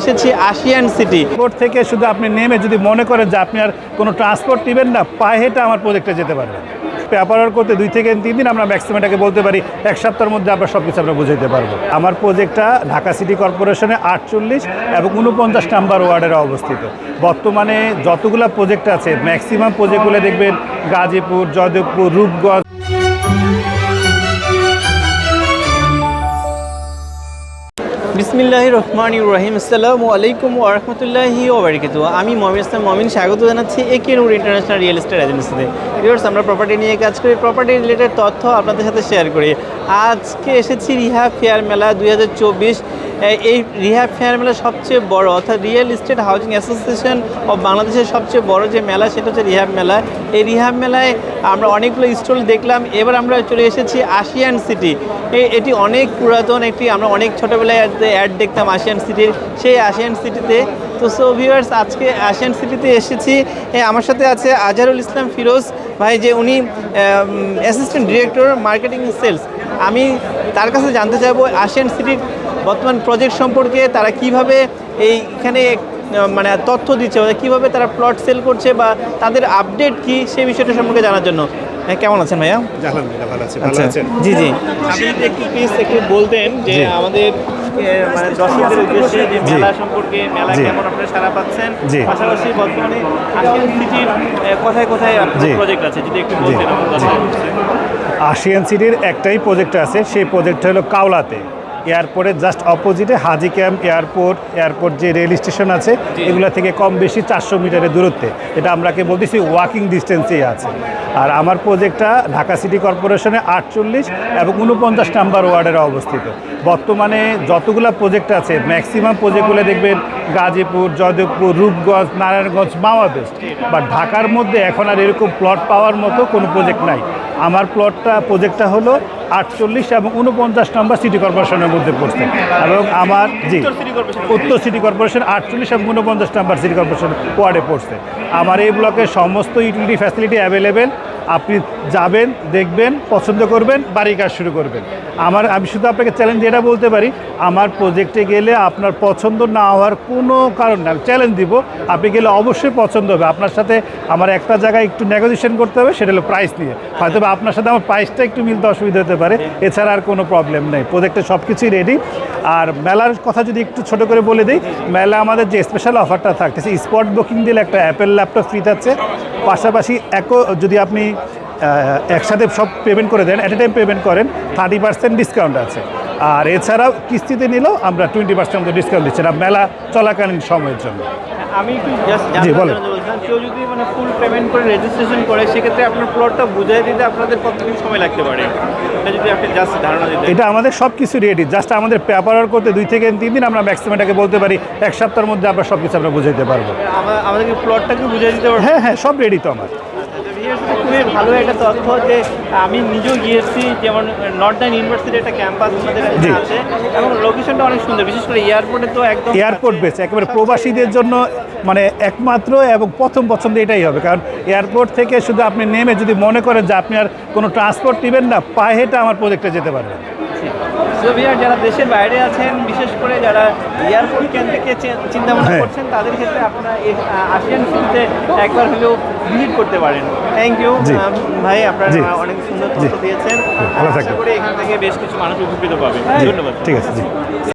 এসেছি ASEAN city. Airport থেকে শুধু আপনি নেমে যদি মনে করেন যে আপনি আর কোনো ট্রান্সপোর্ট নেবেন না পায়ে হেঁটে আমার প্রজেক্টে যেতে পারবেন পেপার করতে দুই থেকে তিন দিন আমরা ম্যাক্সিমাম এটাকে বলতে পারি, এক সপ্তাহের মধ্যে আমরা সব কিছু আমরা বুঝাইতে পারব। আমার প্রজেক্টটা ঢাকা সিটি কর্পোরেশনে আটচল্লিশ এবং উনপঞ্চাশ নাম্বার ওয়ার্ডের অবস্থিত। বর্তমানে যতগুলো প্রজেক্ট আছে ম্যাক্সিমাম প্রজেক্টগুলো দেখবেন গাজীপুর, জয়দেবপুর, রূপগঞ্জ বিসমিল্লাহ রহমান ইব্রাহিম আসসালামু আলাইকুম ওরহমতুল্লাহি ওবরাকাতু আমি মমিন ইসলাম মমিন স্বাগত জানাচ্ছি একে নূর ইন্টারন্যাশনাল রিয়েল এস্টেট এজেন্সিতে। ভিউয়ার্স, আমরা প্রপার্টি নিয়ে কাজ করি। প্রপার্টি রিলেটেড তথ্য আপনাদের সাথে শেয়ার করি। আজকে এসেছি রিহা ফেয়ার মেলা দুই হাজার চব্বিশ এই রিহা ফেয়ার মেলা সবচেয়ে বড় অর্থাৎ real estate housing association of বাংলাদেশের সবচেয়ে বড় যে মেলা, সেটা হচ্ছে রিহাব মেলা। এই রিহাব মেলায় আমরা অনেকগুলো স্টল দেখলাম। এবার আমরা চলে এসেছি আশিয়ান সিটি এটি অনেক পুরাতন একটি, আমরা অনেক ছোটোবেলায় অ্যাড দেখতাম আশিয়ান সিটির সেই আশিয়ান সিটিতে তো। সো ভিউয়ার্স আজকে আশিয়ান সিটিতে এসেছি। আমার সাথে আছে আজহারুল ইসলাম ফিরোজ ভাই, যে উনি অ্যাসিস্ট্যান্ট ডিরেক্টর মার্কেটিং সেলস আমি তার কাছে জানতে চাইব আশিয়ান সিটির বর্তমান প্রজেক্ট সম্পর্কে তারা কীভাবে এইখানে মানে তথ্য দিচ্ছে মানে কীভাবে তারা প্লট সেল করছে বা তাদের আপডেট কি সেই বিষয়টা সম্পর্কে জানার জন্য। হ্যাঁ, কেমন আছেন ভাইয়া? আলহামদুলিল্লাহ ভালো আছে আচ্ছা জি জি। আপনি একটু প্লিজ একটু বলতেন যে আমাদের মানে দর্শকদের উদ্দেশ্যে যে মেলা সম্পর্কে মেলা কেমন আপনারা সারা পাচ্ছেন। পাশাপাশি বর্তমানে আশিয়ান সিটির কোথায় কোথায়। প্রজেক্ট আছে? যদি একটু বলতেন আমার দর্শকদের উদ্দেশ্যে। আশিয়ান সিটির একটাই প্রজেক্ট আছে সেই প্রজেক্ট হলো কাওলাতে। এয়ারপোর্টের জাস্ট অপোজিটে হাজি ক্যাম্প এয়ারপোর্ট এয়ারপোর্ট যে রেল স্টেশন আছে। এগুলো থেকে কম বেশি চারশো মিটারের দূরত্বে। এটা আমরাকে বলতেছি ওয়াকিং ডিস্টেন্সেই আছে। আর আমার প্রজেক্টটা ঢাকা সিটি কর্পোরেশনে আটচল্লিশ এবং উনপঞ্চাশ নাম্বার ওয়ার্ডের অবস্থিত। বর্তমানে যতগুলো প্রজেক্ট আছে ম্যাক্সিমাম প্রজেক্টগুলো দেখবেন গাজীপুর জয়দেবপুর রূপগঞ্জ নারায়ণগঞ্জ মাওয়া বেস্ট বা ঢাকার মধ্যে এখন আর এরকম প্লট পাওয়ার মতো কোনো প্রজেক্ট নাই। আমার প্লটটা প্রজেক্টটা হলো আটচল্লিশ এবং উনপঞ্চাশ নম্বর সিটি কর্পোরেশনের মধ্যে পড়ছে। এবং আমার জি উত্তর সিটি কর্পোরেশন আটচল্লিশ এবং উনপঞ্চাশ নম্বর সিটি কর্পোরেশন ওয়ার্ডে পড়ছে। আমার এই ব্লকের সমস্ত ইউটিলিটি ফ্যাসিলিটি অ্যাভেলেবেল আপনি যাবেন, দেখবেন, পছন্দ করবেন বাড়ি কাজ শুরু করবেন। আমার, আমি শুধু আপনাকে চ্যালেঞ্জ এটা বলতে পারি, আমার প্রজেক্টে গেলে আপনার পছন্দ না হওয়ার কোনো কারণ না। চ্যালেঞ্জ দিব, আপনি গেলে অবশ্যই পছন্দ হবে। আপনার সাথে আমার একটা জায়গায় একটু নেগোসিয়েশন করতে হবে, সেটা হলো প্রাইস নিয়ে। হয়তো আপনার সাথে আমার প্রাইসটা একটু মিলতে অসুবিধা হতে পারে, এছাড়া আর কোনো প্রবলেম নেই। প্রজেক্টে সব কিছুই রেডি আর মেলার কথা যদি একটু ছোট করে বলে দিই, মেলা আমাদের যে স্পেশাল অফারটা থাকতেছে স্পট বুকিং দিলে একটা অ্যাপেল ল্যাপটপ ফ্রি থাকছে। পাশাপাশি একও যদি আপনি একসাথে সব পেমেন্ট করে দেন অ্যাট এ টাইম পেমেন্ট করেন থার্টি পার্সেন্ট ডিসকাউন্ট আছে। আর এছাড়াও কিস্তিতে নিলেও আমরা টোয়েন্টি পার্সেন্ট ডিসকাউন্ট দিচ্ছি। না মেলা চলাকালীন সময়ের জন্য। আমি একটু জাস্ট জি, জানতে। বলছিলাম কেউ যদি মানে ফুল পেমেন্ট করে রেজিস্ট্রেশন করে সেক্ষেত্রে আপনার প্লটটা বুঝিয়ে দিতে আপনাদের কতদিন সময় লাগতে পারে? এটা যদি আপনি জাস্ট ধারণা দিতেন। এটা আমাদের সব কিছু রেডি জাস্ট আমাদের পেপার করতে দুই থেকে তিন দিন আমরা ম্যাক্সিমাম এটাকে বলতে পারি এক সপ্তাহের মধ্যে আমরা সব কিছু আমরা বুঝাইতে পারব। আমা- আমাদেরকে প্লটটাকে বুঝিয়ে দিতে পারবেন হ্যাঁ হ্যাঁ সব রেডি তো আমার। খুবই ভালো একটা তথ্য যে আমি নিজেও গিয়েছি যেমন নর্দার্ন ইউনিভার্সিটির একটা ক্যাম্পাস আমাদের আছে এবং লোকেশনটা অনেক সুন্দর বিশেষ করে এয়ারপোর্টে তো একদম এয়ারপোর্ট বেস একেবারে প্রবাসীদের জন্য মানে একমাত্র এবং প্রথম পছন্দ এটাই হবে কারণ এয়ারপোর্ট থেকে শুধু আপনি নেমে যদি মনে করেন যে আপনি আর কোনো ট্রান্সপোর্ট নেবেন না পায়ে হেঁটে আমার প্রজেক্টে যেতে পারবেন। সোভিয়ার যারা দেশের বাইরে আছেন বিশেষ করে যারা এয়ারপোর্ট কেন্দ্রকে চিন্তা ভাবনা হ্যাঁ। করছেন তাদের ক্ষেত্রে আপনারা আসিয়ান সিটিতে একবার হলেও ভিজিট করতে পারেন। থ্যাংক ইউ ভাই আপনারা অনেক সুন্দর তথ্য দিয়েছেন। আশা করি এখান থেকে বেশ কিছু মানুষ উপকৃত পাবে ধন্যবাদ। ঠিক আছে